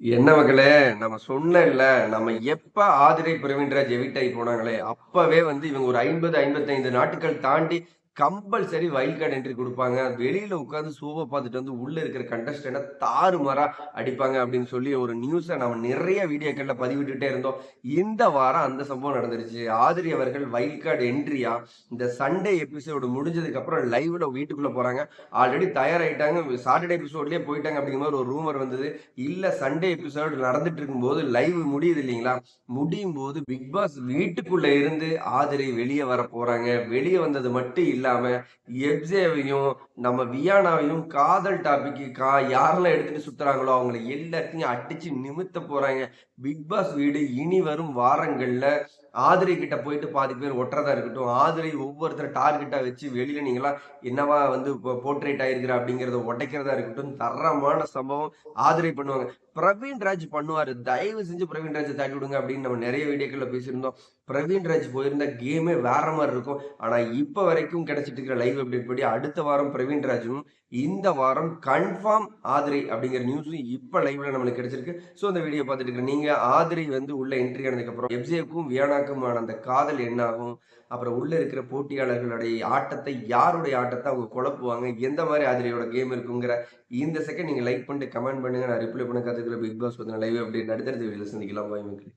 என்ன மகளே நம்ம இல்ல நம்ம எப்ப ஆதிரை பிரவீன்ராஜ் எவிட் ஆகி போனாங்களே அப்பவே வந்து இவங்க ஒரு ஐம்பது ஐம்பத்தைந்து நாட்டுகள் தாண்டி கம்பல்சரி வைல்ட் கார்டு என்ட்ரி கொடுப்பாங்க. வெளியில உட்காந்து ஷோவை பார்த்துட்டு வந்து உள்ள இருக்கிற கண்டஸ்டண்டை தாறுமாறா அடிப்பாங்க அப்படின்னு சொல்லி ஒரு நியூஸை நம்ம நிறைய வீடியோக்களில் பதிவிட்டுட்டே இருந்தோம். இந்த வாரம் அந்த சம்பவம் நடந்துருச்சு. ஆதிரி அவர்கள் வைல்ட் கார்டு என்ட்ரியா இந்த சண்டே எபிசோடு முடிஞ்சதுக்கு அப்புறம் லைவ்ல வீட்டுக்குள்ள போறாங்க. ஆல்ரெடி தயாராயிட்டாங்க. சாட்டர்டே எபிசோட்லயே போயிட்டாங்க அப்படிங்கிற மாதிரி ஒரு ரூமர் வந்தது. இல்ல சண்டே எபிசோடு நடந்துட்டு இருக்கும்போது லைவ் முடியுது இல்லைங்களா? முடியும் போது பிக் பாஸ் வீட்டுக்குள்ள இருந்து ஆதிரி வெளியே வர போறாங்க. வெளியே வந்தது மட்டும் இல்லை இல்லாமல் எப்சேவையும் நம்ம வியானாவையும் காதல் டாபிக்கு கா யாரெல்லாம் எடுத்துட்டு சுத்துறாங்களோ அவங்கள எல்லாத்தையும் அடிச்சு நிமித்த போறாங்க. பிக் பாஸ் வீடு இனி வரும் வாரங்கள்ல ஆதிரை கிட்ட போயிட்டு பாதி பேர் ஒட்டுறதா இருக்கட்டும். ஆதிரை ஒவ்வொருத்தரை டார்கெட்டா வச்சு வெளியில நீங்களா என்னவா வந்து போர்ட்ரேட் ஆயிருக்கிற அப்படிங்கறத உடைக்கிறதா இருக்கட்டும். தரமான சம்பவம் ஆதிரை பண்ணுவாங்க. பிரவீன் ராஜ் பண்ணுவாரு. தயவு செஞ்சு பிரவீன் ராஜை தாட்டி விடுங்க அப்படின்னு நம்ம நிறைய வீடியோக்களில் பேசியிருந்தோம். பிரவீன் ராஜ் போயிருந்தா கேமே வேற மாதிரி இருக்கும். ஆனா இப்போ வரைக்கும் கிடைச்சிட்டு இருக்கிற லைவ் அப்டேட் படி அடுத்த வாரம் பிரவீன் ராஜும் இந்த வாரம் கன்ஃபார்ம் ஆதிரை அப்படிங்கிற நியூஸும் இப்போ லைவ்ல நம்மளுக்கு கிடைச்சிருக்கு. ஸோ அந்த வீடியோ பார்த்துட்டு இருக்க நீங்க ஆதிரை வந்து உள்ள என்ட்ரி ஆனதுக்கப்புறம் எப்ஜேக்கும் வியானாக்குமான அந்த காதல் என்ன ஆகும்? அப்புறம் உள்ள இருக்கிற போட்டியாளர்களுடைய ஆட்டத்தை யாருடைய ஆட்டத்தை அவங்க குழப்புவாங்க? எந்த மாதிரி ஆதிரியோட கேம் இருக்குங்கிற இந்த செகண்ட் நீங்க லைக் பண்ணிட்டு கமெண்ட் பண்ணுங்க. நான் ரிப்ளை பண்ண கத்துக்கிற பிக் பாஸ் பத்தின லைவ் அப்டேட் அடுத்தடுத்த வீடியோ சந்திக்கலாம். பாய் மக்கள்.